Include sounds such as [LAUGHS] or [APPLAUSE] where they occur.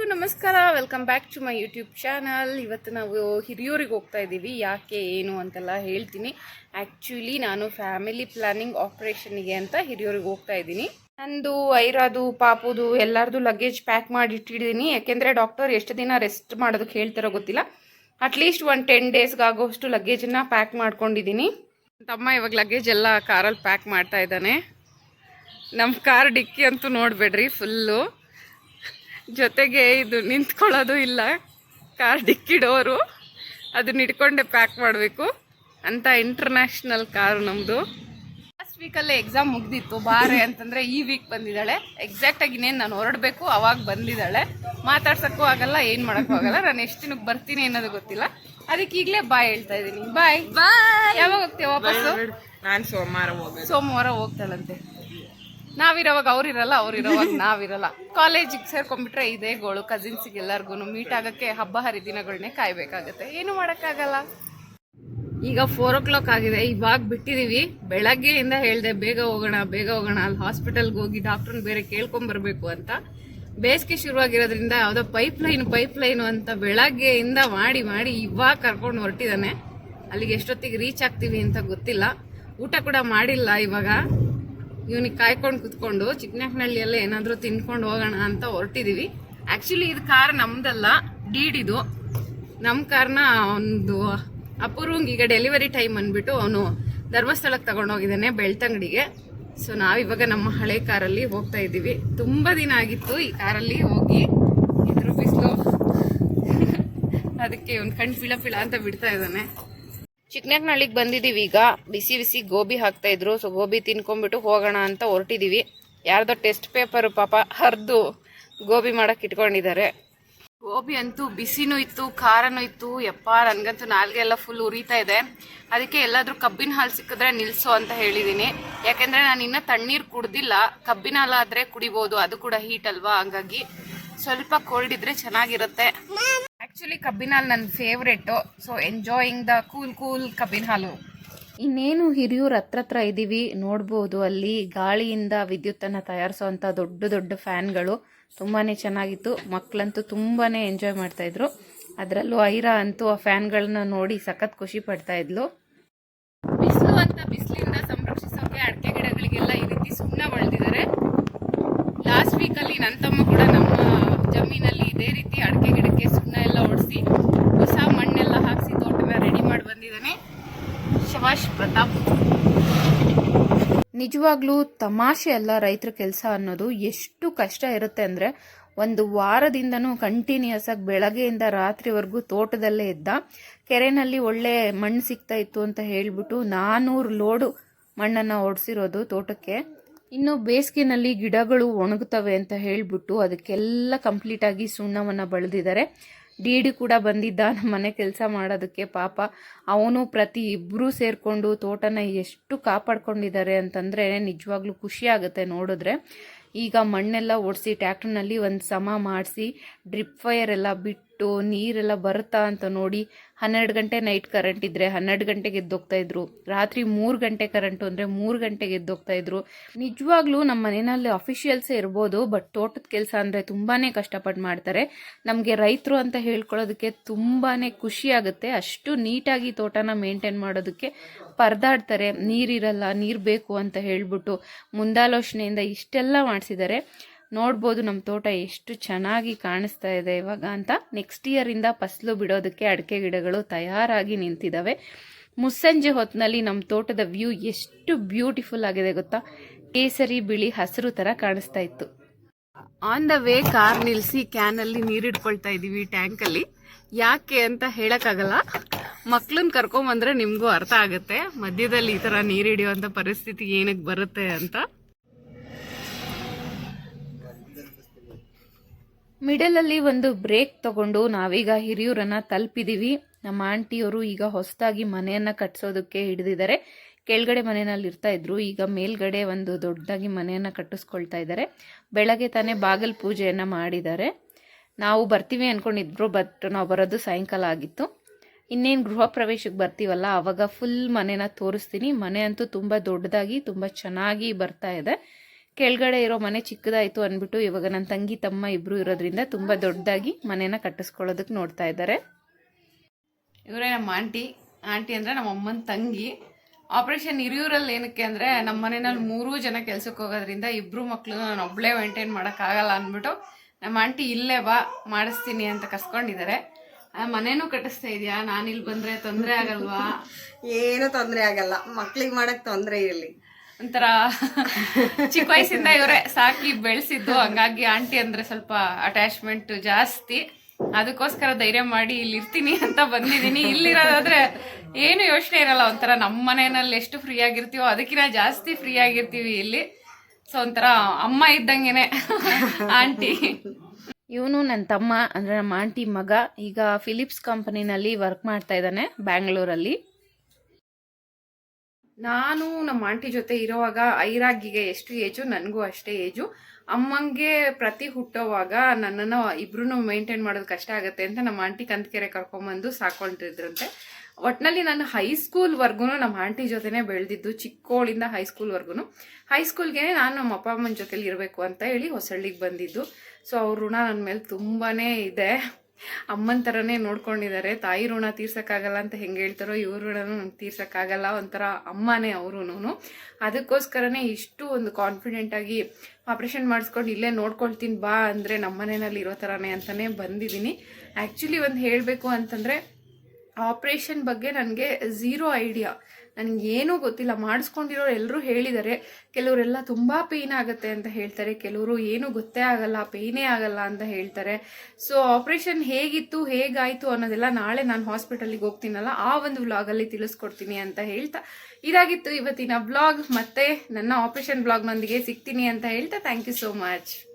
ಎಲ್ರಿಗೂ ನಮಸ್ಕಾರ. Welcome back to my YouTube channel ಇವತ್ತು ನಾವು ಹಿರಿಯೂರಿಗೆ ಹೋಗ್ತಾ ಇದ್ದೀವಿ. ಯಾಕೆ, ಏನು ಅಂತೆಲ್ಲ ಹೇಳ್ತೀನಿ. ಆ್ಯಕ್ಚುಲಿ ನಾನು ಫ್ಯಾಮಿಲಿ ಪ್ಲಾನಿಂಗ್ ಆಪ್ರೇಷನ್ಗೆ ಅಂತ ಹಿರಿಯೂರಿಗೆ ಹೋಗ್ತಾ ಇದ್ದೀನಿ. ನಂದು, ಐರಾದು, ಪಾಪುದು ಎಲ್ಲರದು ಲಗೇಜ್ ಪ್ಯಾಕ್ ಮಾಡಿ ಇಟ್ಟಿದ್ದೀನಿ ಯಾಕೆಂದರೆ ಡಾಕ್ಟರ್ ಎಷ್ಟು ದಿನ ರೆಸ್ಟ್ ಮಾಡೋದಕ್ಕೆ ಹೇಳ್ತಾರೋ ಗೊತ್ತಿಲ್ಲ. ಅಟ್ಲೀಸ್ಟ್ ಒಂದು ಟೆನ್ ಡೇಸ್ಗಾಗೋಷ್ಟು ಲಗೇಜನ್ನು ಪ್ಯಾಕ್ ಮಾಡ್ಕೊಂಡಿದ್ದೀನಿ. ತಮ್ಮ ಇವಾಗ ಲಗೇಜ್ ಎಲ್ಲ ಕಾರಲ್ಲಿ ಪ್ಯಾಕ್ ಮಾಡ್ತಾ ಇದ್ದಾನೆ. ನಮ್ಮ ಕಾರ್ ಡಿಕ್ಕಿ ಅಂತೂ ನೋಡಬೇಡ್ರಿ ಫುಲ್ಲು ಜೊತೆಗೆ ಇದು ನಿಂತ್ಕೊಳ್ಳೋದು ಇಲ್ಲ. ಕಾರ್ ಡಿಕ್ಕಿಡೋರು. ಅದನ್ನ ಇಟ್ಕೊಂಡೆ ಪ್ಯಾಕ್ ಮಾಡಬೇಕು. ಅಂತ ಇಂಟರ್ನ್ಯಾಷನಲ್ ಕಾರು ನಮ್ಮದು ಲಾಸ್ಟ್ ವೀಕಲ್ಲೇ ಎಕ್ಸಾಮ್ ಮುಗ್ದಿತ್ತು. ಬಾರೆ ಅಂತಂದರೆ ಈ ವೀಕ್ ಬಂದಿದ್ದಾಳೆ. ಎಕ್ಸಾಕ್ಟಾಗಿ ಇನ್ನೇನು ನಾನು ಹೊರಡಬೇಕು ಅವಾಗ ಬಂದಿದ್ದಾಳೆ. ಮಾತಾಡ್ಸೋಕ್ಕೂ ಆಗಲ್ಲ ಏನು ಮಾಡೋಕ್ಕೂ ಆಗಲ್ಲ. ನಾನು ಎಷ್ಟು ದಿನಕ್ಕೆ ಬರ್ತೀನಿ ಅನ್ನೋದು ಗೊತ್ತಿಲ್ಲ. ಅದಕ್ಕೆ ಈಗಲೇ ಬಾಯ್ ಹೇಳ್ತಾ ಇದ್ದೀನಿ. ಬಾಯ್ ಬಾಯ್ ಯಾವಾಗ ಹೋಗ್ತೀವಿ ವಾಪಸ್ಸು? ನಾನು ಸೋಮವಾರ ಹೋಗಿ ಸೋಮವಾರ ಹೋಗ್ತಾಳಂತೆ. ನಾವಿರೋವಾಗ ಅವ್ರಿರಲ್ಲ ಅವ್ರಿರೋವಾಗ ನಾವಿರಲ್ಲ ಕಾಲೇಜಿಗೆ ಸೇರ್ಕೊಂಡ್ಬಿಟ್ರೆ ಇದೇ ಗೋಳು. ಕಸಿನ್ಸಿಗೆ ಎಲ್ಲರಿಗೂ ಮೀಟ್ ಆಗಕ್ಕೆ ಹಬ್ಬ ಹರಿದಿನಗಳನ್ನೇ ಕಾಯಬೇಕಾಗತ್ತೆ. ಏನು ಮಾಡೋಕ್ಕಾಗಲ್ಲ. ಈಗ ಫೋರ್ ಓ ಕ್ಲಾಕ್ ಆಗಿದೆ. ಇವಾಗ ಬಿಟ್ಟಿದೀವಿ. ಬೆಳಗ್ಗೆಯಿಂದ ಹೇಳಿದೆ, ಬೇಗ ಹೋಗೋಣ ಬೇಗ ಹೋಗೋಣ. ಅಲ್ಲಿ ಹಾಸ್ಪಿಟಲ್ಗೆ ಹೋಗಿ ಡಾಕ್ಟ್ರನ್ನ ಬೇರೆ ಕೇಳ್ಕೊಂಬರ್ಬೇಕು ಅಂತ. ಬೇಸಿಗೆ ಶುರುವಾಗಿರೋದ್ರಿಂದ ಯಾವುದೋ ಪೈಪ್ ಲೈನ್ ಪೈಪ್ ಲೈನು ಅಂತ ಬೆಳಗ್ಗೆಯಿಂದ ಮಾಡಿ ಮಾಡಿ ಇವಾಗ ಕರ್ಕೊಂಡು ಹೊರಟಿದ್ದಾನೆ ಅಲ್ಲಿಗೆ ಎಷ್ಟೊತ್ತಿಗೆ ರೀಚ್ ಆಗ್ತೀವಿ ಅಂತ ಗೊತ್ತಿಲ್ಲ. ಊಟ ಕೂಡ ಮಾಡಿಲ್ಲ ಇವಾಗ. ಇವನಿಗೆ ಕಾಯ್ಕೊಂಡು ಕುತ್ಕೊಂಡು ಚಿಕ್ಕನಹಳ್ಳಿಯಲ್ಲೇ ಏನಾದರೂ ತಿನ್ಕೊಂಡು ಹೋಗೋಣ ಅಂತ ಹೊರಟಿದೀವಿ. ಆ್ಯಕ್ಚುಲಿ ಇದು ಕಾರ್ ನಮ್ದಲ್ಲ ಡೀಡಿದು ನಮ್ಮ ಕಾರ್ನ ಒಂದು ಅಪೂರ್ವಂಗ್ ಈಗ ಡೆಲಿವರಿ ಟೈಮ್ ಅಂದ್ಬಿಟ್ಟು ಅವನು ಧರ್ಮಸ್ಥಳಕ್ಕೆ ತಗೊಂಡೋಗಿದ್ದಾನೆ ಬೆಳ್ತಂಗಡಿಗೆ. ಸೊ ನಾವಿವಾಗ ನಮ್ಮ ಹಳೆ ಕಾರಲ್ಲಿ ಹೋಗ್ತಾ ಇದ್ದೀವಿ. ತುಂಬ ದಿನ ಆಗಿತ್ತು ಈ ಕಾರಲ್ಲಿ ಹೋಗಿ ಇದ್ರ ಬಿಸಿಲು [LAUGHS] ಅದಕ್ಕೆ ಅವ್ನು ಕಣ್ ಪಿಳ ಪಿಳ ಅಂತ ಬಿಡ್ತಾ ಇದ್ದಾನೆ. ಚಿಕ್ಕನಹಳ್ಳಿಗೆ ಬಂದಿದ್ದೀವಿ ಈಗ. ಬಿಸಿ ಬಿಸಿ ಗೋಬಿ ಹಾಕ್ತಾ ಇದ್ರು. ಸೊ ಗೋಬಿ ತಿನ್ಕೊಂಡ್ಬಿಟ್ಟು ಹೋಗೋಣ ಅಂತ ಹೊರಟಿದ್ದೀವಿ ಯಾರ್ದೋ ಟೆಸ್ಟ್ ಪೇಪರ್ ಪಾಪ ಹರಿದು ಗೋಬಿ ಮಾಡಕ್ಕೆ ಇಟ್ಕೊಂಡಿದ್ದಾರೆ. ಗೋಬಿ ಅಂತೂ ಬಿಸಿನೂ ಇತ್ತು, ಖಾರನೂ ಇತ್ತು. ಯಪ್ಪ, ನನಗಂತೂ ನಾಲ್ಗೆ ಎಲ್ಲ ಫುಲ್ ಉರಿತಾ ಇದೆ. ಅದಕ್ಕೆ ಎಲ್ಲಾದರೂ ಕಬ್ಬಿನ ಹಾಲು ಸಿಕ್ಕಿದ್ರೆ ನಿಲ್ಲಿಸು ಅಂತ ಹೇಳಿದ್ದೀನಿ ಯಾಕೆಂದರೆ ನಾನು ಇನ್ನೂ ತಣ್ಣೀರು ಕುಡ್ದಿಲ್ಲ. ಕಬ್ಬಿನ ಹಾಲಾದರೆ ಕುಡಿಬೋದು. ಅದು ಕೂಡ ಹೀಟ್ ಅಲ್ವಾ? ಹಂಗಾಗಿ ಸ್ವಲ್ಪ ಕೋಲ್ಡ್ ಇದ್ರೆ ಚೆನ್ನಾಗಿರುತ್ತೆ. ಆಕ್ಚುಲಿ ಕಬ್ಬಿನ ಹಾಲು ನನ್ನ favourite so enjoying the cool cool ಕಬ್ಬಿನ ಹಾಲು. ಇನ್ನೇನು ಹಿರಿಯೂರು ಹತ್ರ ಹತ್ರ ಇದ್ದೀವಿ ನೋಡ್ಬೋದು ಅಲ್ಲಿ ಗಾಳಿಯಿಂದ ವಿದ್ಯುತ್ತನ್ನು ತಯಾರಿಸುವಂಥ ದೊಡ್ಡ ದೊಡ್ಡ ಫ್ಯಾನ್ಗಳು. ತುಂಬಾ ಚೆನ್ನಾಗಿತ್ತು. ಮಕ್ಕಳಂತೂ ತುಂಬಾ ಎಂಜಾಯ್ ಮಾಡ್ತಾಯಿದ್ರು ಅದರಲ್ಲೂ ಐರಾ ಅಂತೂ ಆ ಫ್ಯಾನ್ಗಳನ್ನ ನೋಡಿ ಸಖತ್ ಖುಷಿ ಪಡ್ತಾ ಇದ್ಲು. ಬಿಸಿಲು ಅಂತ ಬಿಸಿಲಿಂದ ಸಂರಕ್ಷಿಸೋಕೆ ಅಡಿಕೆ ಗಿಡಗಳಿಗೆಲ್ಲ ಈ ರೀತಿ ಸುಣ್ಣ ಬಳದಿದ್ದಾರೆ ಲಾಸ್ಟ್ ವೀಕಲ್ಲಿ ನನ್ನ ತಮ್ಮ ಕೂಡ ನಮ್ಮ ಜಮೀನಲ್ಲಿ ಇದೇ ರೀತಿ ಅಡಿಕೆ ಗಿಡಕ್ಕೆ ಸುಣ್ಣ ಎಲ್ಲ ಹೊಡೆಸಿ ಹೊಸ ಮಣ್ಣೆಲ್ಲ ಹಾಕಿಸಿ ತೋಟನ ರೆಡಿ ಮಾಡಿ ಬಂದಿದ್ದಾನೆ. ಶವಾಶ್ ಪ್ರತಾಪ್. ನಿಜವಾಗ್ಲೂ ತಮಾಷೆ ಅಲ್ಲ ರೈತರ ಕೆಲಸ ಅನ್ನೋದು ಎಷ್ಟು ಕಷ್ಟ ಇರುತ್ತೆ ಅಂದರೆ ಒಂದು ವಾರದಿಂದನೂ ಕಂಟಿನ್ಯೂಸ್ ಆಗಿ ಬೆಳಗ್ಗೆಯಿಂದ ರಾತ್ರಿವರೆಗೂ ತೋಟದಲ್ಲೇ ಇದ್ದ ಕೆರೆನಲ್ಲಿ ಒಳ್ಳೆ ಮಣ್ಣು ಸಿಗ್ತಾ ಇತ್ತು ಅಂತ ಹೇಳ್ಬಿಟ್ಟು ನಾನೂರು ಲೋಡು ಮಣ್ಣನ್ನು ಓಡಿಸಿರೋದು ತೋಟಕ್ಕೆ. ಇನ್ನು ಬೇಸಿಗೆನಲ್ಲಿ ಗಿಡಗಳು ಒಣಗುತ್ತವೆ ಅಂತ ಹೇಳಿಬಿಟ್ಟು ಅದಕ್ಕೆಲ್ಲ ಕಂಪ್ಲೀಟಾಗಿ ಸುಣ್ಣವನ್ನು ಬಳದಿದ್ದಾರೆ ಡಿ ಡಿ ಕೂಡ ಬಂದಿದ್ದ ನಮ್ಮ ಮನೆ ಕೆಲಸ ಮಾಡೋದಕ್ಕೆ ಪಾಪ. ಅವನು ಪ್ರತಿ ಇಬ್ಬರೂ ಸೇರಿಕೊಂಡು ತೋಟನ ಎಷ್ಟು ಕಾಪಾಡ್ಕೊಂಡಿದ್ದಾರೆ ಅಂತಂದರೆ ನಿಜವಾಗ್ಲೂ ಖುಷಿ ಆಗುತ್ತೆ ನೋಡಿದ್ರೆ. ಈಗ ಮಣ್ಣೆಲ್ಲ ಒಡಿಸಿ ಟ್ಯಾಕ್ಟ್ರನಲ್ಲಿ ಒಂದು ಸಮ ಮಾಡಿಸಿ ಡ್ರಿಪ್ ಫೈರ್ ಎಲ್ಲ ಬಿಟ್ಟು ನೀರೆಲ್ಲ ಬರುತ್ತಾ ಅಂತ ನೋಡಿ ಹನ್ನೆರಡು ಗಂಟೆ ನೈಟ್ ಕರೆಂಟ್ ಇದ್ದರೆ ಹನ್ನೆರಡು ಗಂಟೆಗೆ ಎದ್ದೋಗ್ತಾ ಇದ್ರು. ರಾತ್ರಿ ಮೂರು ಗಂಟೆ ಕರೆಂಟು ಅಂದರೆ ಮೂರು ಗಂಟೆಗೆ ಎದ್ದೋಗ್ತಾ ಇದ್ರು. ನಿಜವಾಗ್ಲೂ ನಮ್ಮ ಮನೆಯಲ್ಲಿ ಅಫಿಷಿಯಲ್ಸೇ ಇರ್ಬೋದು ಬಟ್ ತೋಟದ ಕೆಲಸ ಅಂದರೆ ತುಂಬಾ ಕಷ್ಟಪಟ್ಟು ಮಾಡ್ತಾರೆ. ನಮಗೆ ರೈತರು ಅಂತ ಹೇಳ್ಕೊಳ್ಳೋದಕ್ಕೆ ತುಂಬಾ ಖುಷಿ ಆಗುತ್ತೆ. ಅಷ್ಟು ನೀಟಾಗಿ ತೋಟನ ಮೇಂಟೈನ್ ಮಾಡೋದಕ್ಕೆ ಪರದಾಡ್ತಾರೆ. ನೀರಿರಲ್ಲ, ನೀರು ಬೇಕು ಅಂತ ಹೇಳ್ಬಿಟ್ಟು ಮುಂದಾಲೋಚನೆಯಿಂದ ಇಷ್ಟೆಲ್ಲ ಮಾಡಿಸಿದ್ದಾರೆ. ನೋಡ್ಬೋದು ನಮ್ಮ ತೋಟ ಎಷ್ಟು ಚೆನ್ನಾಗಿ ಕಾಣಿಸ್ತಾ ಇದೆ ಇವಾಗ ಅಂತ. ನೆಕ್ಸ್ಟ್ ಇಯರಿಂದ ಫಸಲು ಬಿಡೋದಕ್ಕೆ ಅಡಿಕೆ ಗಿಡಗಳು ತಯಾರಾಗಿ ನಿಂತಿದ್ದಾವೆ ಮುಸ್ಸಂಜೆ ಹೊತ್ತಿನಲ್ಲಿ ನಮ್ಮ ತೋಟದ ವ್ಯೂ ಎಷ್ಟು ಬ್ಯೂಟಿಫುಲ್ ಆಗಿದೆ ಗೊತ್ತಾ? ಕೇಸರಿ, ಬಿಳಿ, ಹಸಿರು ಥರ ಕಾಣಿಸ್ತಾ ಇತ್ತು. ಆನ್ ದ ವೇ ಕಾರ್ ನಿಲ್ಲಿಸಿ ಕ್ಯಾನಲ್ಲಿ ನೀರಿಡ್ಕೊಳ್ತಾ ಇದ್ದೀವಿ ಟ್ಯಾಂಕಲ್ಲಿ ಯಾಕೆ ಅಂತ ಹೇಳೋಕ್ಕಾಗಲ್ಲ. ಮಕ್ಳನ್ನ ಕರ್ಕೊಂಬಂದ್ರೆ ನಿಮಗೂ ಅರ್ಥ ಆಗುತ್ತೆ. ಮಧ್ಯದಲ್ಲಿ ಈ ಥರ ನೀರು ಹಿಡಿಯುವಂಥ ಪರಿಸ್ಥಿತಿ ಏನಕ್ಕೆ ಬರುತ್ತೆ ಅಂತ. ಮಿಡಲಲ್ಲಿ ಒಂದು ಬ್ರೇಕ್ ತಗೊಂಡು ನಾವೀಗ ಹಿರಿಯೂರನ್ನ ತಲುಪಿದೀವಿ. ನಮ್ಮ ಆಂಟಿಯವರು ಈಗ ಹೊಸದಾಗಿ ಮನೆಯನ್ನ ಕಟ್ಸೋದಕ್ಕೆ ಹಿಡಿದಿದ್ದಾರೆ. ಕೆಳಗಡೆ ಮನೆಯಲ್ಲಿ ಇರ್ತಾ ಇದ್ರು. ಈಗ ಮೇಲ್ಗಡೆ ಒಂದು ದೊಡ್ಡದಾಗಿ ಮನೆಯನ್ನ ಕಟ್ಟಿಸ್ಕೊಳ್ತಾ ಇದ್ದಾರೆ. ಬೆಳಗ್ಗೆ ತಾನೇ ಬಾಗಲ್ ಪೂಜೆಯನ್ನ ಮಾಡಿದ್ದಾರೆ. ನಾವು ಬರ್ತೀವಿ ಅನ್ಕೊಂಡಿದ್ರು, ಬಟ್ ನಾವು ಬರೋದು ಸಾಯಂಕಾಲ ಆಗಿತ್ತು. ಇನ್ನೇನು ಗೃಹ ಪ್ರವೇಶಕ್ಕೆ ಬರ್ತೀವಲ್ಲ, ಅವಾಗ ಫುಲ್ ಮನೆನ ತೋರಿಸ್ತೀನಿ. ಮನೆ ಅಂತೂ ತುಂಬ ದೊಡ್ಡದಾಗಿ, ತುಂಬ ಚೆನ್ನಾಗಿ ಬರ್ತಾ ಇದೆ. ಕೆಳಗಡೆ ಇರೋ ಮನೆ ಚಿಕ್ಕದಾಯಿತು ಅಂದ್ಬಿಟ್ಟು ಇವಾಗ ನನ್ನ ತಂಗಿ ತಮ್ಮ ಇಬ್ಬರು ಇರೋದ್ರಿಂದ ತುಂಬ ದೊಡ್ಡದಾಗಿ ಮನೇನ ಕಟ್ಟಿಸ್ಕೊಳ್ಳೋದಕ್ಕೆ ನೋಡ್ತಾ ಇದ್ದಾರೆ ಇವರೇ ನಮ್ಮ ಆಂಟಿ. ಆಂಟಿ ಅಂದರೆ ನಮ್ಮ ಅಮ್ಮನ ತಂಗಿ. ಆಪರೇಷನ್ ಹಿರಿಯೂರಲ್ಲಿ ಏನಕ್ಕೆ ಅಂದರೆ ನಮ್ಮ ಮನೆಯಲ್ಲಿ ಮೂರೂ ಜನ ಕೆಲ್ಸಕ್ಕೆ ಹೋಗೋದ್ರಿಂದ ಇಬ್ಬರು ಮಕ್ಕಳು ನಾನು ಒಬ್ಬಳೇ ಮೇಂಟೈನ್ ಮಾಡೋಕ್ಕಾಗಲ್ಲ ಅಂದ್ಬಿಟ್ಟು ನಮ್ಮ ಆಂಟಿ ಇಲ್ಲೇ ಬಾ ಮಾಡಿಸ್ತೀನಿ ಅಂತ ಕಸ್ಕೊಂಡಿದ್ದಾರೆ ಮನೇನು ಮನೇನೂ ಕಟ್ಟಿಸ್ತಾ ಇದೆಯಾ? ನಾನು ಇಲ್ಲಿ ಬಂದರೆ ತೊಂದರೆ ಆಗಲ್ವಾ? ಏನು ತೊಂದರೆ ಆಗಲ್ಲ. ಮಕ್ಳಿಗೆ ಮಾಡೋಕ್ಕೆ ತೊಂದರೆ ಇರಲಿ. ಒಂಥರ ಚಿಕ್ಕ ವಯಸ್ಸಿಂದ ಇವರೇ ಸಾಕಿ ಬೆಳೆಸಿದ್ದು. ಹಂಗಾಗಿ ಆಂಟಿ ಅಂದ್ರೆ ಸ್ವಲ್ಪ ಅಟ್ಯಾಚ್ಮೆಂಟ್ ಜಾಸ್ತಿ. ಅದಕ್ಕೋಸ್ಕರ ಧೈರ್ಯ ಮಾಡಿ ಇಲ್ಲಿ ಇರ್ತೀನಿ ಅಂತ ಬಂದಿದ್ದೀನಿ. ಇಲ್ಲಿರೋದಾದ್ರೆ ಏನು ಯೋಚನೆ ಇರಲ್ಲ. ಒಂಥರ ನಮ್ಮ ಮನೆಯಲ್ಲಿ ಎಷ್ಟು ಫ್ರೀ ಆಗಿರ್ತೀವೋ ಅದಕ್ಕಿಂತ ಜಾಸ್ತಿ ಫ್ರೀ ಆಗಿರ್ತೀವಿ ಇಲ್ಲಿ. ಸೊ ಒಂಥರ ಅಮ್ಮ ಇದ್ದಂಗೆನೆ ಆಂಟಿ. ಇವನು ನನ್ನ ತಮ್ಮ ಅಂದ್ರೆ ನಮ್ಮ ಆಂಟಿ ಮಗ. ಈಗ ಫಿಲಿಪ್ಸ್ ಕಂಪನಿನಲ್ಲಿ ವರ್ಕ್ ಮಾಡ್ತಾ ಇದ್ದಾನೆ ಬ್ಯಾಂಗ್ಳೂರಲ್ಲಿ ನಾನು ನಮ್ಮ ಆಂಟಿ ಜೊತೆ ಇರೋವಾಗ ಐರಾಗಿಗೆ ಎಷ್ಟು ಏಜು? ನನಗೂ ಅಷ್ಟೇ ಏಜು. ಅಮ್ಮಂಗೆ ಪ್ರತಿ ಹುಟ್ಟೋವಾಗ ನನ್ನನ್ನು ಇಬ್ರು ಮೇಂಟೈನ್ ಮಾಡೋದು ಕಷ್ಟ ಆಗುತ್ತೆ ಅಂತ ನಮ್ಮ ಆಂಟಿ ಕಂದಕೆರೆ ಕರ್ಕೊಂಬಂದು ಸಾಕೊಂಡಿದ್ರಂತೆ ಒಟ್ನಲ್ಲಿ ನಾನು ಹೈಸ್ಕೂಲ್ವರೆಗೂ ನಮ್ಮ ಆಂಟಿ ಜೊತೆನೇ ಬೆಳೆದಿದ್ದು, ಚಿಕ್ಕೋಳಿಂದ ಹೈಸ್ಕೂಲ್ವರೆಗೂ ಹೈಸ್ಕೂಲ್ಗೆ ನಾನು ನಮ್ಮ ಅಪ್ಪ ಅಮ್ಮನ ಜೊತೆಲಿ ಇರಬೇಕು ಅಂತ ಹೇಳಿ ಹೊಸಳ್ಳಿಗೆ ಬಂದಿದ್ದು. ಸೊ, ಅವ್ರ ಋಣ ನನ್ನ ಮೇಲೆ ತುಂಬಾ ಇದೆ. ಅಮ್ಮನ ಥರನೇ ನೋಡ್ಕೊಂಡಿದ್ದಾರೆ. ತಾಯಿ ಋಣ ತೀರ್ಸೋಕ್ಕಾಗಲ್ಲ ಅಂತ ಹೆಂಗೆ ಹೇಳ್ತಾರೋ ಇವ್ರ ಋಣನೂ ನಂಗೆ ತೀರ್ಸಕ್ಕಾಗಲ್ಲ ಒಂಥರ ಅಮ್ಮನೇ ಅವರು ಅದಕ್ಕೋಸ್ಕರನೇ ಇಷ್ಟು ಒಂದು ಕಾನ್ಫಿಡೆಂಟ್ ಆಗಿ ಆಪ್ರೇಷನ್ ಮಾಡಿಸ್ಕೊಂಡು ಇಲ್ಲೇ ನೋಡ್ಕೊಳ್ತೀನಿ ಬಾ ಅಂದರೆ ನಮ್ಮ ಮನೆಯಲ್ಲಿ ಇರೋ ಥರನೇ ಅಂತಲೇ ಬಂದಿದ್ದೀನಿ. ಆ್ಯಕ್ಚುಲಿ ಒಂದು ಹೇಳಬೇಕು ಅಂತಂದರೆ ಆಪ್ರೇಷನ್ ಬಗ್ಗೆ ನನಗೆ ಝೀರೋ ಐಡಿಯಾ. ನನಗೆ ಏನೂ ಗೊತ್ತಿಲ್ಲ. ಮಾಡಿಸ್ಕೊಂಡಿರೋರು ಎಲ್ಲರೂ ಹೇಳಿದ್ದಾರೆ ಕೆಲವರೆಲ್ಲ ತುಂಬ ಪೇಯ್ನ್ ಆಗುತ್ತೆ ಅಂತ ಹೇಳ್ತಾರೆ, ಕೆಲವರು ಏನೂ ಗೊತ್ತೇ ಆಗಲ್ಲ, ಪೇಯ್ನೇ ಆಗಲ್ಲ ಅಂತ ಹೇಳ್ತಾರೆ. ಸೊ ಆಪ್ರೇಷನ್ ಹೇಗಿತ್ತು, ಹೇಗಾಯಿತು ಅನ್ನೋದೆಲ್ಲ ನಾಳೆ ನಾನು ಹಾಸ್ಪಿಟಲಿಗೆ ಹೋಗ್ತೀನಲ್ಲ, ಆ ಒಂದು ವ್ಲಾಗಲ್ಲಿ ತಿಳಿಸ್ಕೊಡ್ತೀನಿ ಅಂತ ಹೇಳ್ತಾ ಇದಾಗಿತ್ತು ಇವತ್ತಿನ ವ್ಲಾಗ್. ಮತ್ತೆ ನನ್ನ ಆಪ್ರೇಷನ್ ಬ್ಲಾಗ್ನೊಂದಿಗೆ ಸಿಗ್ತೀನಿ ಅಂತ ಹೇಳ್ತಾ ಥ್ಯಾಂಕ್ ಯು ಸೋ ಮಚ್